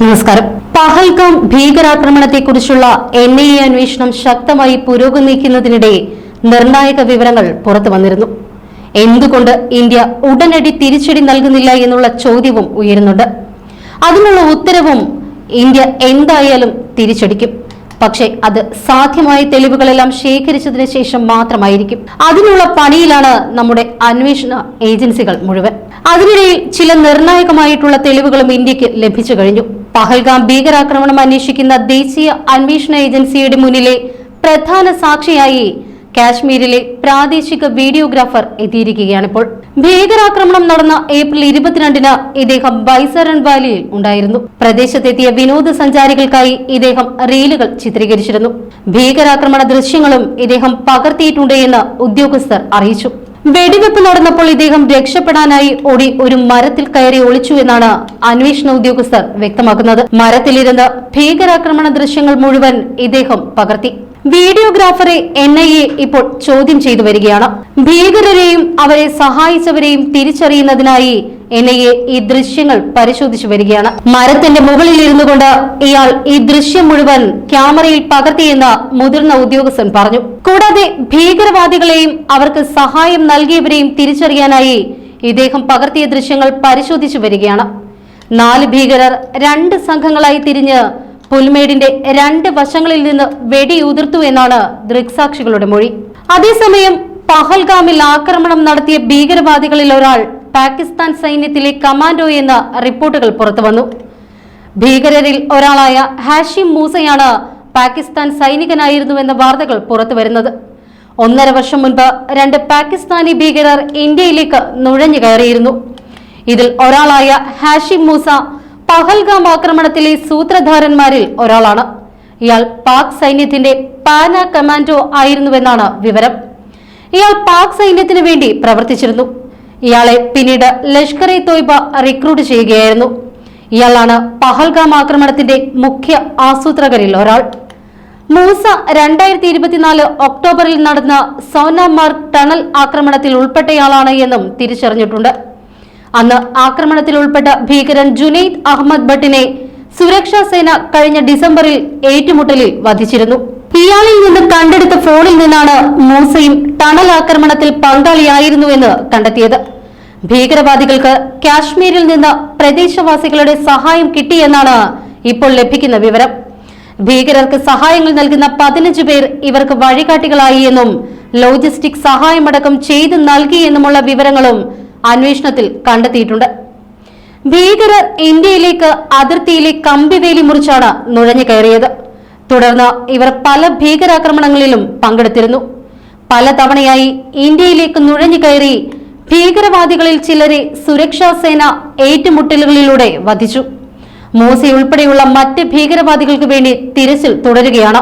നമസ്കാരം. പഹൽഗാം ഭീകരാക്രമണത്തെക്കുറിച്ചുള്ള N I A അന്വേഷണം ശക്തമായി പുരോഗമിക്കുന്നതിനിടെ നിർണായക വിവരങ്ങൾ പുറത്തു വന്നിരുന്നു. എന്തുകൊണ്ട് ഇന്ത്യ ഉടനടി തിരിച്ചടി നൽകുന്നില്ല എന്നുള്ള ചോദ്യവും ഉയരുന്നുണ്ട്. അതിനുള്ള ഉത്തരവും ഇന്ത്യ എന്തായാലും തിരിച്ചടിക്കും. പക്ഷേ അത് സാധ്യമായ തെളിവുകളെല്ലാം ശേഖരിച്ചതിന് ശേഷം മാത്രമായിരിക്കും. അതിനുള്ള പണിയിലാണ് നമ്മുടെ അന്വേഷണ ഏജൻസികൾ മുഴുവൻ. അതിനിടയിൽ ചില നിർണായകമായിട്ടുള്ള തെളിവുകളും ഇന്ത്യയ്ക്ക് ലഭിച്ചു കഴിഞ്ഞു. പഹൽഗാം ഭീകരാക്രമണം അന്വേഷിക്കുന്ന ദേശീയ അന്വേഷണ ഏജൻസിയുടെ മുന്നിലെ പ്രധാന സാക്ഷിയായി കാശ്മീരിലെ പ്രാദേശിക വീഡിയോഗ്രാഫർ എത്തിയിരിക്കുകയാണിപ്പോൾ. ഭീകരാക്രമണം നടന്ന ഏപ്രിൽ ഇരുപത്തിരണ്ടിന് ഇദ്ദേഹം ബൈസറൺ വാലിയിൽ ഉണ്ടായിരുന്നു. പ്രദേശത്തെത്തിയ വിനോദസഞ്ചാരികൾക്കായി ഇദ്ദേഹം റീലുകൾ ചിത്രീകരിച്ചിരുന്നു. ഭീകരാക്രമണ ദൃശ്യങ്ങളും ഇദ്ദേഹം പകർത്തിയിട്ടുണ്ട് എന്ന് ഉദ്യോഗസ്ഥർ അറിയിച്ചു. വെടിവെപ്പ് നടന്നപ്പോൾ ഇദ്ദേഹം രക്ഷപ്പെടാനായി ഓടി ഒരു മരത്തിൽ കയറി ഒളിച്ചു എന്നാണ് അന്വേഷണ ഉദ്യോഗസ്ഥർ വ്യക്തമാക്കുന്നത്. മരത്തിലിരുന്ന് ഭീകരാക്രമണ ദൃശ്യങ്ങൾ മുഴുവൻ ഇദ്ദേഹം പകർത്തി. വീഡിയോഗ്രാഫറെ എൻ ഐ എ ഇപ്പോൾ ചോദ്യം ചെയ്തു വരികയാണ്. ഭീകരരെയും അവരെ സഹായിച്ചവരെയും തിരിച്ചറിയുന്നതിനായി എൻ ഐ എ ഈ ദൃശ്യങ്ങൾ പരിശോധിച്ചു വരികയാണ്. മരത്തിന്റെ മുകളിൽ ഇരുന്നു കൊണ്ട് ഇയാൾ ഈ ദൃശ്യം മുഴുവൻ ക്യാമറയിൽ പകർത്തിയെന്ന് മുതിർന്ന ഉദ്യോഗസ്ഥൻ പറഞ്ഞു. കൂടാതെ ഭീകരവാദികളെയും അവർക്ക് സഹായം നൽകിയവരെയും തിരിച്ചറിയാനായി ഇദ്ദേഹം പകർത്തിയ ദൃശ്യങ്ങൾ പരിശോധിച്ചു വരികയാണ്. നാല് ഭീകരർ രണ്ട് സംഘങ്ങളായി തിരിഞ്ഞ് പുൽമേടിന്റെ രണ്ട് വശങ്ങളിൽ നിന്ന് വെടിയുതിർത്തു എന്നാണ് ദൃക്സാക്ഷികളുടെ മൊഴി. അതേസമയം പഹൽഗാമിൽ ആക്രമണം നടത്തിയ ഭീകരവാദികളിൽ ഒരാൾ പാകിസ്ഥാൻ സൈന്യത്തിലെ കമാൻഡോ എന്ന റിപ്പോർട്ടുകൾ പുറത്തുവന്നു ഭീകരരിൽ ഒരാളായ ഹാഷിം മൂസയാണ് പാകിസ്ഥാൻ സൈനികനായിരുന്നുവെന്ന വാർത്തകൾ പുറത്തുവരുന്നത് ഒന്നര വർഷം മുൻപ് രണ്ട് പാകിസ്ഥാനി ഭീകരർ ഇന്ത്യയിലേക്ക് നുഴഞ്ഞു കയറിയിരുന്നു. ഇതിൽ ഒരാളായ ഹാഷിം മൂസ പഹൽഗാം ആക്രമണത്തിലെ സൂത്രധാരന്മാരിൽ ഒരാളാണ്. ഇയാൾ പാക് സൈന്യത്തിന്റെ പാന കമാൻഡോ ആയിരുന്നുവെന്നാണ് വിവരം. ഇയാൾ പാക് സൈന്യത്തിനു വേണ്ടി പ്രവർത്തിച്ചിരുന്നു. ഇയാളെ പിന്നീട് ലഷ്കർ ഇ തോയ്ബ റിക്രൂട്ട് ചെയ്യുകയായിരുന്നു. ഇയാളാണ് പഹൽഗാം ആക്രമണത്തിന്റെ മുഖ്യ ആസൂത്രകരിൽ ഒരാൾ. മൂസ രണ്ടായിരത്തി ഇരുപത്തിനാല് ഒക്ടോബറിൽ നടന്ന സോനാമാർഗ് ടണൽ ആക്രമണത്തിൽ ഉൾപ്പെട്ടയാളാണ് എന്നും തിരിച്ചറിഞ്ഞിട്ടുണ്ട്. അന്ന് ആക്രമണത്തിൽ ഉൾപ്പെട്ട ഭീകരൻ ജുനൈദ് അഹമ്മദ് ഭട്ടിനെ സുരക്ഷാ സേന കഴിഞ്ഞ ഡിസംബറിൽ ഏറ്റുമുട്ടലിൽ വധിച്ചിരുന്നു. ഇയാളിൽ നിന്ന് കണ്ടെടുത്ത ഫോണിൽ നിന്നാണ് മൂസയും ടണൽ ആക്രമണത്തിൽ പങ്കാളിയായിരുന്നുവെന്ന് കണ്ടെത്തിയത്. ഭീകരവാദികൾക്ക് കാശ്മീരിൽ നിന്ന് പ്രദേശവാസികളുടെ സഹായം കിട്ടിയെന്നാണ് ഇപ്പോൾ ലഭിക്കുന്ന വിവരം. ഭീകരർക്ക് സഹായങ്ങൾ നൽകുന്ന പതിനഞ്ച് പേർ ഇവർക്ക് വഴികാട്ടികളായി എന്നും ലോജിസ്റ്റിക് സഹായമടക്കം ചെയ്തു നൽകി എന്നുമുള്ള വിവരങ്ങളും അന്വേഷണത്തിൽ കണ്ടെത്തിയിട്ടുണ്ട്. ഭീകരർ ഇന്ത്യയിലേക്ക് അതിർത്തിയിലെ കമ്പിവേലി മുറിച്ചാണ് നുഴഞ്ഞു കയറിയത്. തുടർന്ന് ഇവർ പല ഭീകരാക്രമണങ്ങളിലും പങ്കെടുത്തിരുന്നു. പലതവണയായി ഇന്ത്യയിലേക്ക് നുഴഞ്ഞു കയറി ഭീകരവാദികളിൽ ചിലരെ സുരക്ഷാ സേന ഏറ്റുമുട്ടലുകളിലൂടെ വധിച്ചു. മൂസി ഉൾപ്പെടെയുള്ള മറ്റ് ഭീകരവാദികൾക്ക് വേണ്ടി തിരച്ചിൽ തുടരുകയാണ്.